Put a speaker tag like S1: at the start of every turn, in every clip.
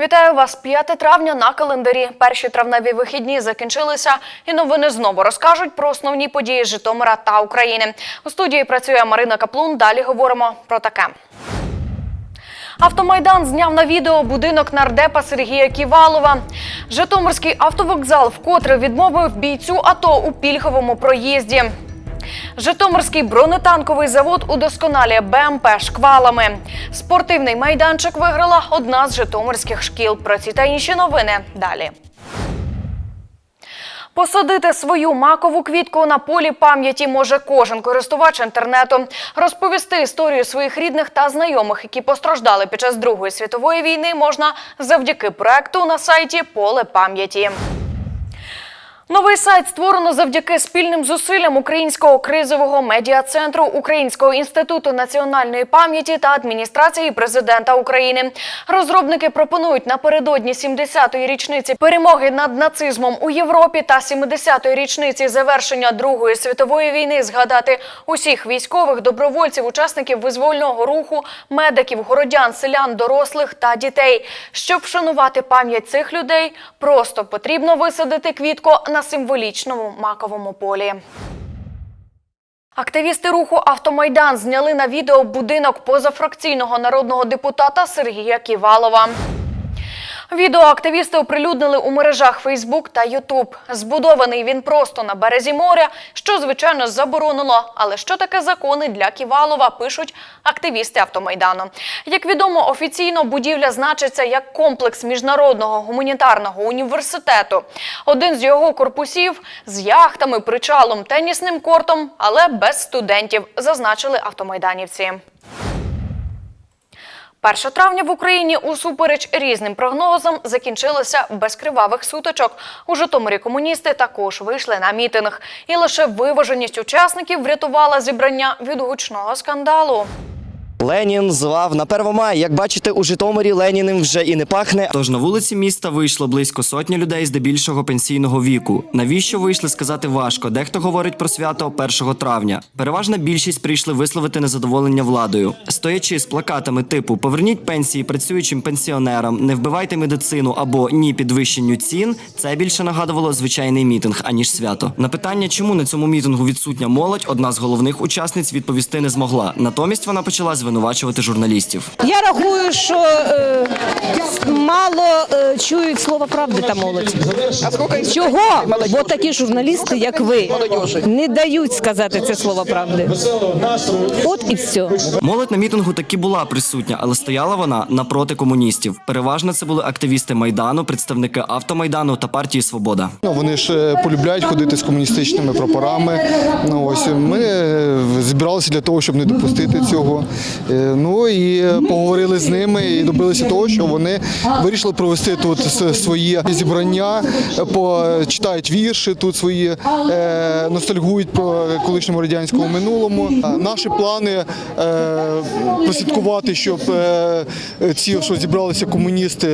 S1: Вітаю вас 5 травня на календарі. Перші травневі вихідні закінчилися, і новини знову розкажуть про основні події Житомира та України. У студії працює Марина Каплун. Далі говоримо про таке. Автомайдан зняв на відео будинок нардепа Сергія Ківалова. Житомирський автовокзал вкотре відмовив бійцю АТО у пільговому проїзді. Житомирський бронетанковий завод удосконалює БМП шквалами. Спортивний майданчик виграла одна з житомирських шкіл. Про ці та інші новини далі. Посадити свою макову квітку на полі пам'яті може кожен користувач інтернету. Розповісти історію своїх рідних та знайомих, які постраждали під час Другої світової війни, можна завдяки проекту на сайті Поле пам'яті. Новий сайт створено завдяки спільним зусиллям Українського кризового медіа-центру Українського інституту національної пам'яті та адміністрації президента України. Розробники пропонують напередодні 70-ї річниці перемоги над нацизмом у Європі та 70-ї річниці завершення Другої світової війни згадати усіх військових, добровольців, учасників визвольного руху, медиків, городян, селян, дорослих та дітей. Щоб вшанувати пам'ять цих людей, просто потрібно висадити квітку на символічному маковому полі. Активісти руху Автомайдан зняли на відео будинок позафракційного народного депутата Сергія Ківалова. Відео активісти оприлюднили у мережах Фейсбук та Ютуб. Збудований він просто на березі моря, що звичайно заборонено. Але що таке закони для Ківалова? Пишуть активісти автомайдану. Як відомо, офіційно будівля значиться як комплекс міжнародного гуманітарного університету. Один з його корпусів з яхтами, причалом, тенісним кортом, але без студентів, зазначили автомайданівці. 1 травня в Україні усупереч різним прогнозам закінчилося без кривавих сутичок. У Житомирі комуністи також вийшли на мітинг. І лише виваженість учасників врятувала зібрання від гучного скандалу.
S2: Ленін звав на 1 мая. Як бачите, у Житомирі Леніним вже і не пахне.
S3: Тож на вулиці міста вийшло близько сотні людей здебільшого пенсійного віку. Навіщо вийшли сказати важко? Дехто говорить про свято 1 травня. Переважна більшість прийшли висловити незадоволення владою, стоячи з плакатами типу Поверніть пенсії працюючим пенсіонерам, не вбивайте медицину або ні підвищенню цін. Це більше нагадувало звичайний мітинг аніж свято. На питання, чому на цьому мітингу відсутня молодь, одна з головних учасниць відповісти не змогла. Натомість вона почала звинувачувати журналістів.
S4: Я рахую, що е, мало е, чують слово правди та молодь. Чого? Бо такі журналісти, як ви, не дають сказати це слово правди. От і все.
S3: Молодь на мітингу таки була присутня, але стояла вона напроти комуністів. Переважно це були активісти майдану, представники автомайдану та партії Свобода.
S5: Ну, вони ж е, полюбляють ходити з комуністичними прапорами. Ну, ось ми е, зібралися для того, щоб не допустити цього. Е, Ну і поговорили з ними і добилися того, що вони вирішили провести тут с- свої зібрання, е, почитають вірші тут свої, е, ностальгують про колишньому радянському минулому. Наші плани е, прослідкувати, щоб е, ці, що зібралися комуністи,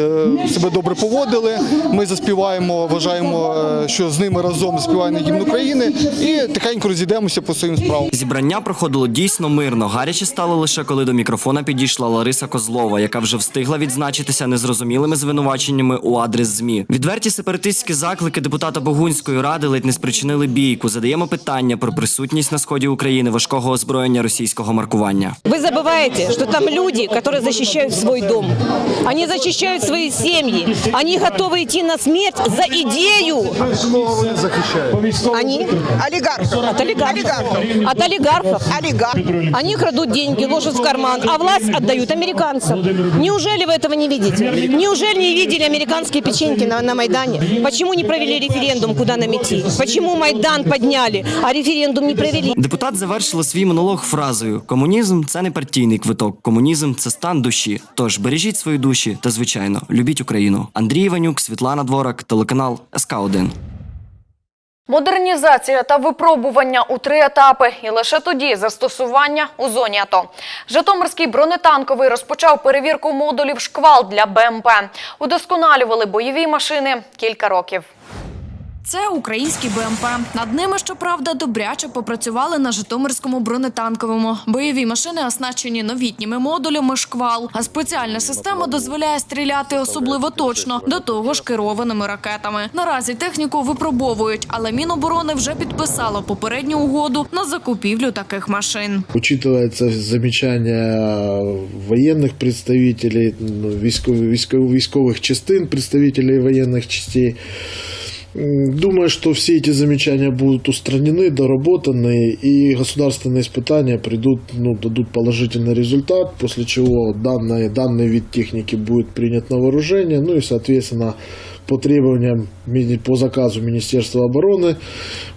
S5: е, себе добре поводили. Ми заспіваємо, вважаємо, е, що з ними разом заспіваємо гімн України і тихенько розійдемося по своїм справам.
S3: Зібрання проходило дійсно мирно. Гаряче стало лише коли до мікрофона підійшла Лариса Козлова, яка вже встигла відзначитися незрозумілими звинуваченнями у адрес змі. Відверті сепаратистські заклики депутата Богунської ради ледь не спричинили бійку. Задаємо питання про присутність на сході України важкого озброєння російського маркування.
S4: Вы забываете, что там люди, которые защищают свой дом. Они защищают свои семьи. Они готовы идти на смерть за идею. Они
S6: Олигархов.
S4: от олигархов. От олигархов.
S6: Олигарх.
S4: Они крадут деньги, ложат в карман, а власть отдают американцам. Неужели вы этого не видите? Неужели не видели американские печеньки на, на Майдане? Почему не провели референдум, куда нам идти? Почему Майдан подняли, а референдум не провели?
S3: Депутат завершила свій монолог фразою: Комунізм це не партійний квиток, комунізм це стан душі. Тож бережіть свої душі та звичайно любіть Україну. Андрій Іванюк, Світлана Дворак, телеканал СК 1
S1: Модернізація та випробування у три етапи, і лише тоді застосування у зоні АТО. Житомирський бронетанковий розпочав перевірку модулів шквал для БМП. Удосконалювали бойові машини кілька років. Це українські БМП. Над ними, щоправда, добряче попрацювали на Житомирському бронетанковому. Бойові машини оснащені новітніми модулями шквал, а спеціальна система дозволяє стріляти особливо точно, до того ж керованими ракетами. Наразі техніку випробовують, але Міноборони вже підписало попередню угоду на закупівлю таких машин.
S6: Учитывается замечания военных представителей, ну, військовых, військовых, військовых частин, представителей военных частей. М, Думаю, что все эти замечания будут устранены, доработаны, и государственные испытания придут, ну, дадут положительный результат, после чего данный, данный вид техники будет принят на вооружение, ну и, соответственно, по требованиям, мини- по заказу Министерства обороны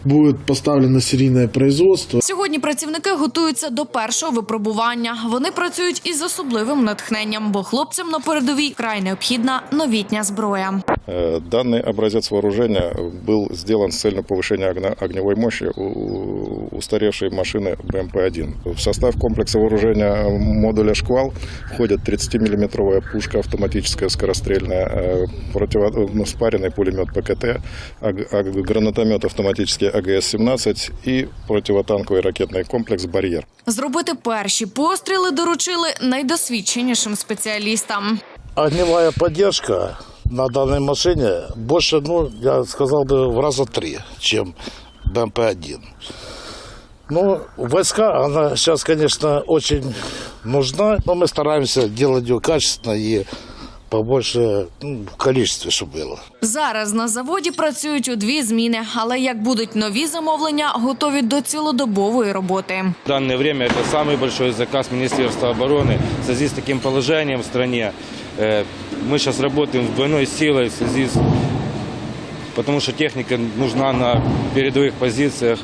S6: будет поставлено серийное производство.
S1: Сьогодні працівники готуються до першого випробування. Вони працюють із особливим натхненням, бо хлопцям на передовій край необхідна новітня зброя.
S7: Э, Данный образец вооружения был сделан с целью повышения огна- огневой мощи у устаревшей машины БМП-1. В состав комплекса вооружения модуля «Шквал» входит 30-миллиметровая пушка автоматическая скорострельная, э, противо- ну, спаренный пулемет ПКТ, аг- аг- гранатомет автоматический АГС-17 и противотанковый ракетный комплекс «Барьер».
S1: Зробити перші постріли доручили найдосвідченішим спеціалістам.
S8: огневая поддержка на данной машине больше, ну, я сказал бы, в раза три, чем БМП-1. Ну, войска, она сейчас, конечно, очень нужна, но мы стараемся делать ее качественно и побольше ну, в количестве, чтобы было.
S1: Зараз на заводі працюють у дві зміни, але як будуть нові замовлення, готові до цілодобової роботи.
S9: В данное время это самый большой заказ Министерства обороны в связи с таким положением в стране. Э, Мы сейчас работаем с двойной силой в связи с... Потому что техника нужна на передовых позициях.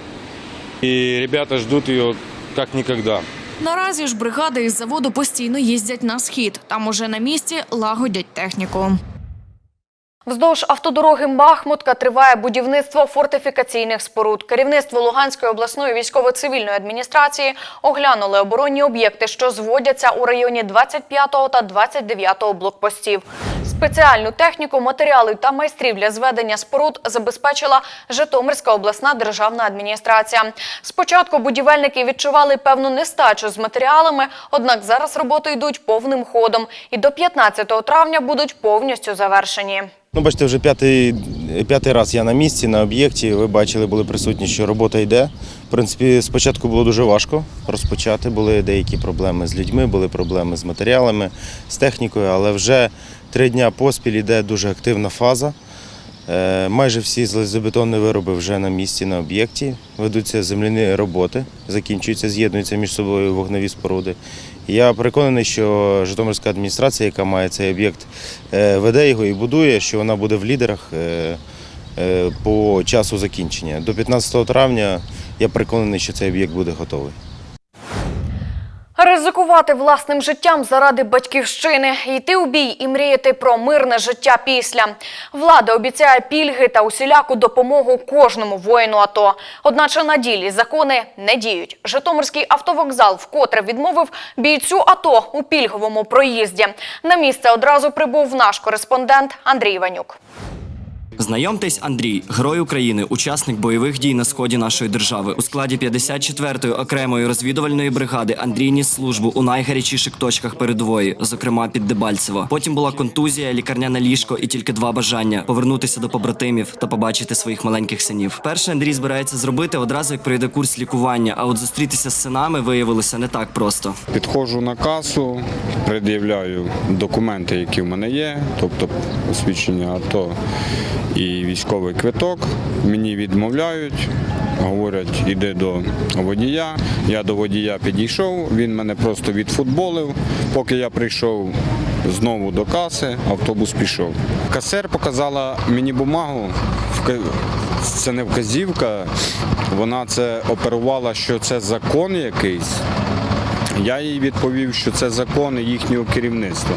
S9: И ребята ждут ее как никогда.
S1: Наразі ж бригади із заводу постійно їздять на схід. Там уже на місці лагодять техніку. Вздовж автодороги Бахмутка триває будівництво фортифікаційних споруд. Керівництво Луганської обласної військово-цивільної адміністрації оглянули оборонні об'єкти, що зводяться у районі 25-го та 29-го блокпостів. Спеціальну техніку, матеріали та майстрів для зведення споруд забезпечила Житомирська обласна державна адміністрація. Спочатку будівельники відчували певну нестачу з матеріалами, однак зараз роботи йдуть повним ходом і до 15 травня будуть повністю завершені.
S10: Ну, бачите, вже п'ятий, п'ятий раз я на місці, на об'єкті. Ви бачили, були присутні, що робота йде. В принципі, спочатку було дуже важко розпочати. Були деякі проблеми з людьми, були проблеми з матеріалами, з технікою, але вже три дні поспіль йде дуже активна фаза. Е, Майже всі залізобетонні вироби вже на місці, на об'єкті. Ведуться земляні роботи, закінчуються, з'єднуються між собою вогневі споруди. Я переконаний, що Житомирська адміністрація, яка має цей об'єкт, е, веде його і будує, що вона буде в лідерах е, по часу закінчення. До 15 травня я переконаний, що цей об'єкт буде готовий.
S1: Ризикувати власним життям заради батьківщини, йти у бій і мріяти про мирне життя після. Влада обіцяє пільги та усіляку допомогу кожному воїну АТО. Одначе на ділі закони не діють. Житомирський автовокзал вкотре відмовив бійцю АТО у пільговому проїзді. На місце одразу прибув наш кореспондент Андрій Іванюк.
S3: Знайомтесь, Андрій, герой України, учасник бойових дій на сході нашої держави. У складі 54-ї окремої розвідувальної бригади Андрій ніс службу у найгарячіших точках передової, зокрема під Дебальцево. Потім була контузія, лікарняне ліжко і тільки два бажання повернутися до побратимів та побачити своїх маленьких синів. Перше Андрій збирається зробити одразу, як пройде курс лікування. А от зустрітися з синами виявилося не так просто.
S11: Підходжу на касу, пред'являю документи, які в мене є, тобто посвідчення АТО і військовий квиток. Мені відмовляють, говорять, іди до водія. Я до водія підійшов, він мене просто відфутболив. Поки я прийшов знову до каси, автобус пішов. Касир показала мені бумагу. Це не вказівка, вона це оперувала, що це закон якийсь. Я їй відповів, що це закони їхнього керівництва.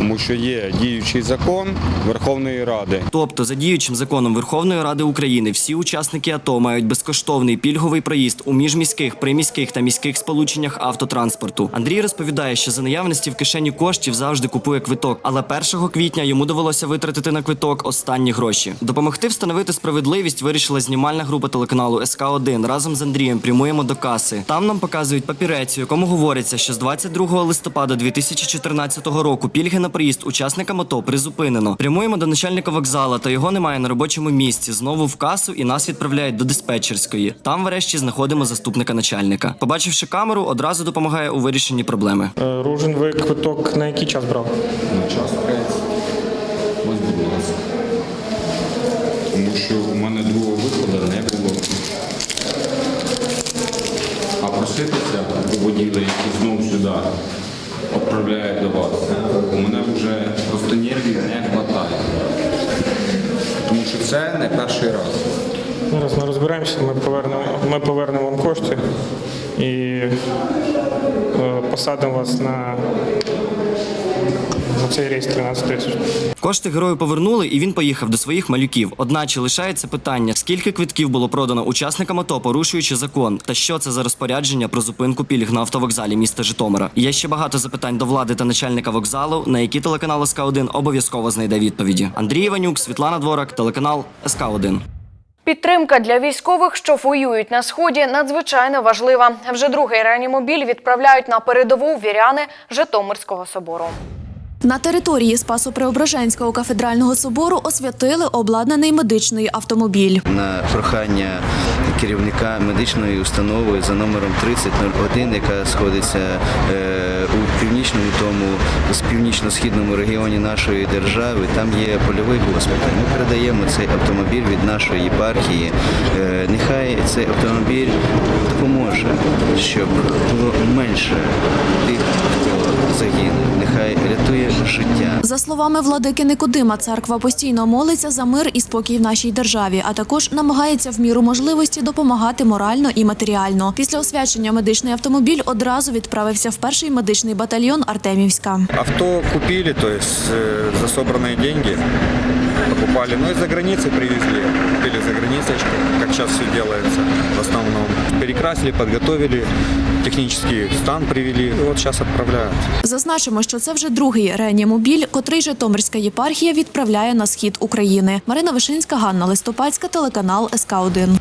S11: Тому що є діючий закон Верховної Ради.
S3: Тобто, за діючим законом Верховної Ради України, всі учасники АТО мають безкоштовний пільговий проїзд у міжміських, приміських та міських сполученнях автотранспорту. Андрій розповідає, що за наявності в кишені коштів завжди купує квиток, але 1 квітня йому довелося витратити на квиток останні гроші. Допомогти встановити справедливість вирішила знімальна група телеканалу СК 1 разом з Андрієм. Прямуємо до каси. Там нам показують папірець, у якому говориться, що з 22 листопада 2014 року пільги на проїзд учасникам АТО призупинено. Прямуємо до начальника вокзала, та його немає на робочому місці. Знову в касу і нас відправляють до диспетчерської. Там, врешті, знаходимо заступника начальника. Побачивши камеру, одразу допомагає у вирішенні проблеми.
S12: Е, Ружин, ви квиток на який час брав?
S11: На час Ось, будь ласка. Тому що у мене другого виходу не було. А проситися у воділи, які знову сюди відправляють до вас, вже просто нервів не вистачає. Тому що це не перший раз.
S12: Зараз ми розберемося, ми повернемо, ми повернемо вам кошти і е, посадимо вас на, на цей рейс 13.30.
S3: Кошти герою повернули, і він поїхав до своїх малюків. Одначе лишається питання: скільки квитків було продано учасникам АТО, порушуючи закон, та що це за розпорядження про зупинку пільг на автовокзалі міста Житомира? Є ще багато запитань до влади та начальника вокзалу, на які телеканал СК 1 обов'язково знайде відповіді. Андрій Іванюк, Світлана Дворак, телеканал СК 1
S1: Підтримка для військових, що воюють на сході, надзвичайно важлива. Вже другий реанімобіль відправляють на передову віряни Житомирського собору.
S13: На території Спасо-Преображенського кафедрального собору освятили обладнаний медичний автомобіль.
S14: на прохання керівника медичної установи за номером 3001, яка сходиться е, у північному тому з північно-східному регіоні нашої держави. Там є польовий госпіталь. Ми передаємо цей автомобіль від нашої єпархії. Е, нехай цей автомобіль допоможе, щоб було менше тих, хто загинув. Нехай рятує життя.
S13: За словами владики Никодима, церква постійно молиться за мир і спокій в нашій державі, а також намагається в міру можливості допомагати морально і матеріально. Після освячення медичний автомобіль одразу відправився в перший медичний батальйон Артемівська.
S11: Авто купили, то есть э, за собранные деньги покупали. Ну и за границей привезли. Купили за границей, как сейчас все делается в основном. Перекрасили, подготовили, технический стан привели. И вот сейчас отправляют.
S13: Зазначимо, що це вже другий реанімобіль, котрий Житомирська єпархія відправляє на схід України. Марина Вишинська, Ганна Листопадська, телеканал СК 1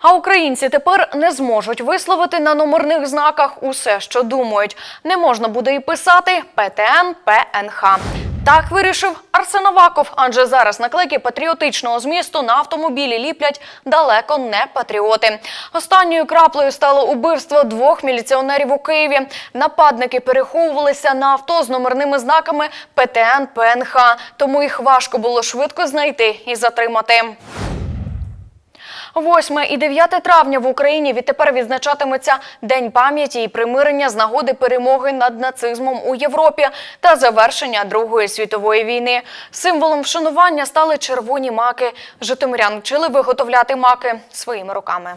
S1: А українці тепер не зможуть висловити на номерних знаках усе, що думають. Не можна буде і писати ПТН ПНХ. Так вирішив Арсен Аваков, адже зараз наклейки патріотичного змісту на автомобілі ліплять далеко не патріоти. Останньою краплею стало убивство двох міліціонерів у Києві. Нападники переховувалися на авто з номерними знаками ПТН ПНХ, тому їх важко було швидко знайти і затримати. 8 і 9 травня в Україні відтепер відзначатиметься День пам'яті і примирення з нагоди перемоги над нацизмом у Європі та завершення Другої світової війни. Символом вшанування стали червоні маки. Житомирян вчили виготовляти маки своїми руками.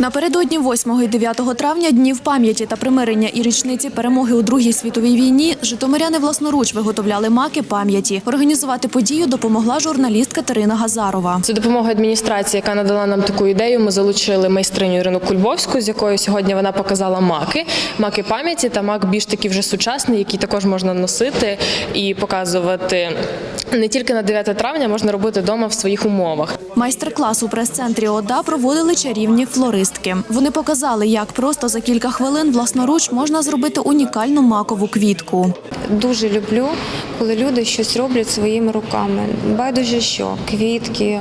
S13: Напередодні 8 і 9 травня днів пам'яті та примирення і річниці перемоги у Другій світовій війні житомиряни власноруч виготовляли маки пам'яті. Організувати подію допомогла журналіст Катерина Газарова.
S15: Це допомога адміністрації, яка надала нам таку ідею. Ми залучили майстриню Ірину Кульбовську, з якою сьогодні вона показала маки, маки пам'яті та мак більш такий вже сучасний, який також можна носити і показувати не тільки на 9 травня, можна робити вдома в своїх умовах.
S13: Майстер-клас у прес-центрі ОДА проводили чарівні флористки. Вони показали, як просто за кілька хвилин власноруч можна зробити унікальну макову квітку.
S16: Дуже люблю, коли люди щось роблять своїми руками. Байдуже що квітки,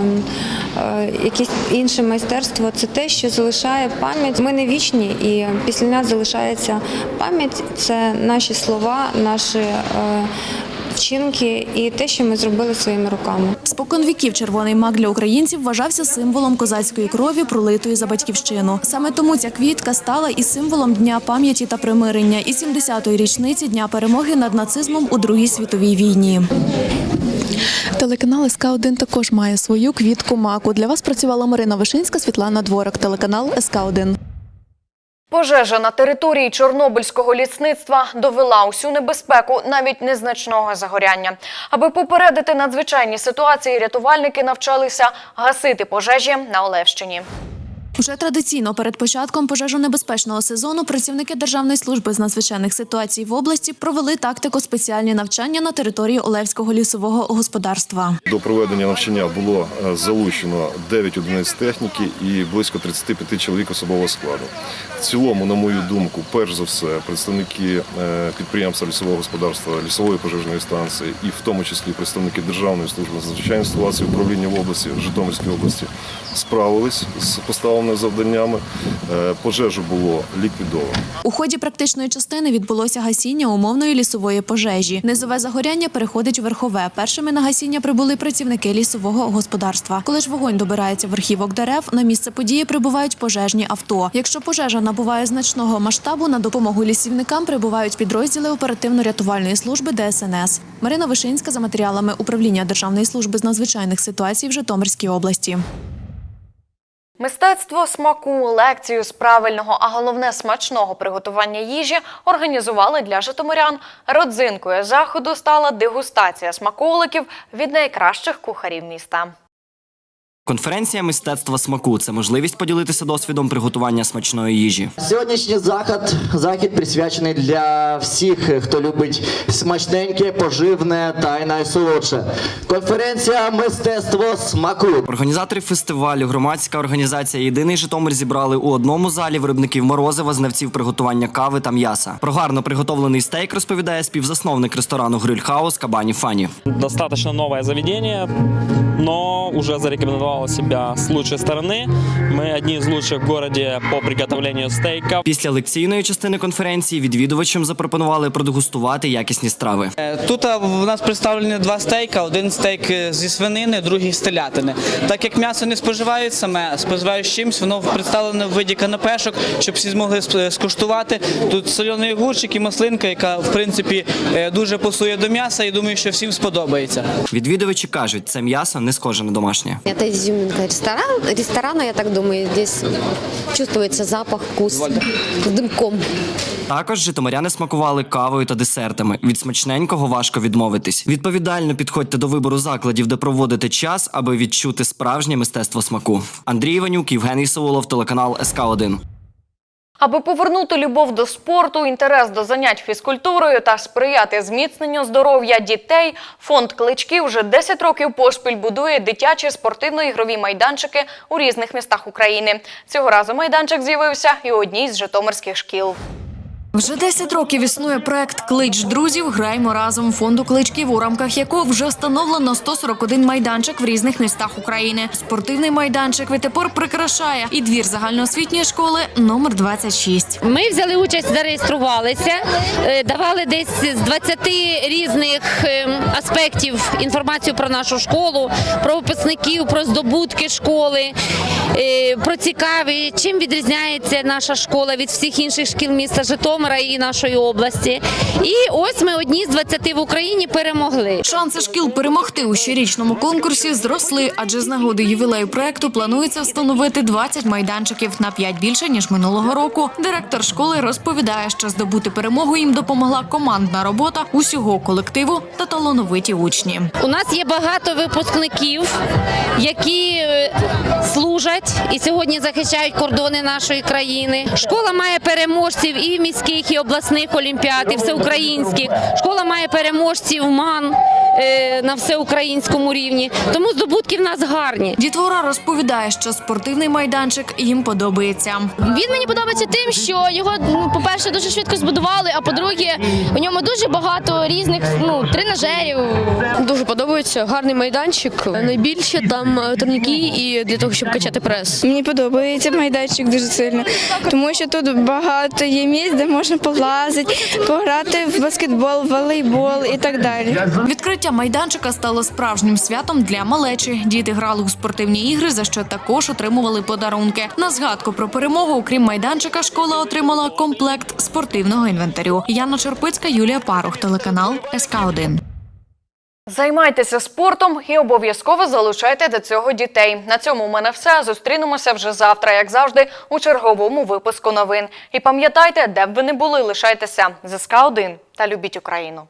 S16: е, якесь інше майстерство це те, що залишає пам'ять. Ми не вічні, і після нас залишається пам'ять. Це наші слова, наші е, вчинки і те, що ми зробили своїми руками.
S13: Спокон віків червоний мак для українців вважався символом козацької крові, пролитої за батьківщину. Саме тому ця квітка стала і символом дня пам'яті та примирення і 70-ї річниці дня перемоги над нацизмом у Другій світовій війні. Телеканал СК1 також має свою квітку маку. Для вас працювала Марина Вишинська, Світлана Дворок. Телеканал СК1.
S1: Пожежа на території Чорнобильського лісництва довела усю небезпеку навіть незначного загоряння. Аби попередити надзвичайні ситуації, рятувальники навчалися гасити пожежі на Олевщині.
S13: Вже традиційно перед початком пожежонебезпечного сезону працівники Державної служби з надзвичайних ситуацій в області провели тактико спеціальні навчання на території Олевського лісового господарства.
S7: До проведення навчання було е, залучено 9 одиниць техніки і близько 35 чоловік особового складу. В цілому, на мою думку, перш за все, представники е, підприємства лісового господарства, лісової пожежної станції, і в тому числі представники Державної служби з надзвичайних ситуацій управління в області, Житомирській області, справились з поставленими завданнями. Е, Пожежу було ліквідовано.
S13: У ході практичної частини відбулося гасіння умовної лісової пожежі. Низове загоряння переходить у верхове. Першими на гасіння прибули працівники лісового господарства. Коли ж вогонь добирається верхівок дерев, на місце події прибувають пожежні авто. Якщо пожежа набуває значного масштабу, на допомогу лісівникам прибувають підрозділи оперативно-рятувальної служби ДСНС. Марина Вишинська за матеріалами управління Державної служби з надзвичайних ситуацій в Житомирській області.
S1: Мистецтво смаку, лекцію з правильного, а головне смачного приготування їжі організували для житомирян. Родзинкою заходу стала дегустація смаколиків від найкращих кухарів міста.
S3: Конференція мистецтва смаку це можливість поділитися досвідом приготування смачної їжі.
S2: Сьогоднішній захід, захід присвячений для всіх, хто любить смачненьке, поживне та й найсолодше. Конференція мистецтво смаку.
S3: Організатори фестивалю, громадська організація Єдиний Житомир зібрали у одному залі виробників морозива, знавців приготування кави та м'яса. Про гарно приготовлений стейк розповідає співзасновник ресторану Гриль-хаус Кабані Фані.
S12: Достаточно новое заведение, но уже зарекомендовало себя с лучшей стороны. Мы одни из лучших в городе по приготовлению стейков.
S3: Після лекційної частини конференції відвідувачам запропонували продегустувати якісні страви.
S17: Тут а, в нас представлені два стейка: один стейк е, зі свинини, другий з телятини. Так як м'ясо не споживають саме, споживають з чимось, воно представлене в виді канапешок, щоб всі змогли сп- скуштувати. Тут соляний огурчик і маслинка, яка в принципі е, дуже пасує до м'яса, і думаю, що всім сподобається.
S3: Відвідувачі кажуть, це м'ясо не схоже на домашнє.
S18: Это изюминка ресторан, ресторана, я так думаю, здесь чувствуется запах, вкус з димком.
S3: Також житомиряни смакували кавою та десертами. Від смачненького важко відмовитись. Відповідально підходьте до вибору закладів, де проводите час, аби відчути справжнє мистецтво смаку. Андрій Іванюк, Євгеній Саволов, телеканал СК 1
S1: Аби повернути любов до спорту, інтерес до занять фізкультурою та сприяти зміцненню здоров'я дітей, фонд клички вже 10 років поспіль будує дитячі спортивно-ігрові майданчики у різних містах України. Цього разу майданчик з'явився і у одній з житомирських шкіл.
S13: Вже 10 років існує проект Клич друзів. Граймо разом фонду кличків, у рамках якого вже встановлено 141 майданчик в різних містах України. Спортивний майданчик відтепер прикрашає і двір загальноосвітньої школи номер 26.
S19: Ми взяли участь, зареєструвалися, е, давали десь з 20 різних е, аспектів інформацію про нашу школу, про випускників, про здобутки школи, е, про цікаві, чим відрізняється наша школа від всіх інших шкіл міста Житомира і нашої області. І ось ми одні з 20 в Україні перемогли.
S13: Шанси шкіл перемогти у щорічному конкурсі зросли, адже з нагоди ювілею проекту планується встановити 20 майданчиків на 5 більше ніж минулого року. Директор школи розповідає, що здобути перемогу їм допомогла командна робота усього колективу та талановиті учні.
S19: У нас є багато випускників, які е, служать і сьогодні захищають кордони нашої країни. Школа має переможців і міських, і обласних олімпіад, і всеукраїнських. Школа має переможців МАН е, на всеукраїнському рівні. Тому здобутки в нас гарні.
S13: Дітвора розповідає, що спортивний майданчик їм подобається.
S20: Він мені подобається тим, що його, ну, по-перше, дуже швидко збудували, а по-друге, у ньому дуже багато різних ну, тренажерів. Дуже подобається гарний майданчик. Найбільше там е, турніки і для того, щоб качати прес.
S21: Мені подобається майданчик дуже сильно, тому що тут багато є місць, де можна полазити, пограти в баскетбол, волейбол і так далі.
S13: Відкриття майданчика стало справжнім святом для малечі. Діти грали у спортивні ігри, за що також отримували подарунки. На згадку про перемогу, окрім майданчика, школа отримала комплект спортивного інвентарю. Яна Черпицька, Юлія Парух, телеканал СК 1
S1: Займайтеся спортом і обов'язково залучайте до цього дітей. На цьому у мене все. Зустрінемося вже завтра, як завжди, у черговому випуску новин. І пам'ятайте, де б ви не були, лишайтеся ЗСК 1 та любіть Україну.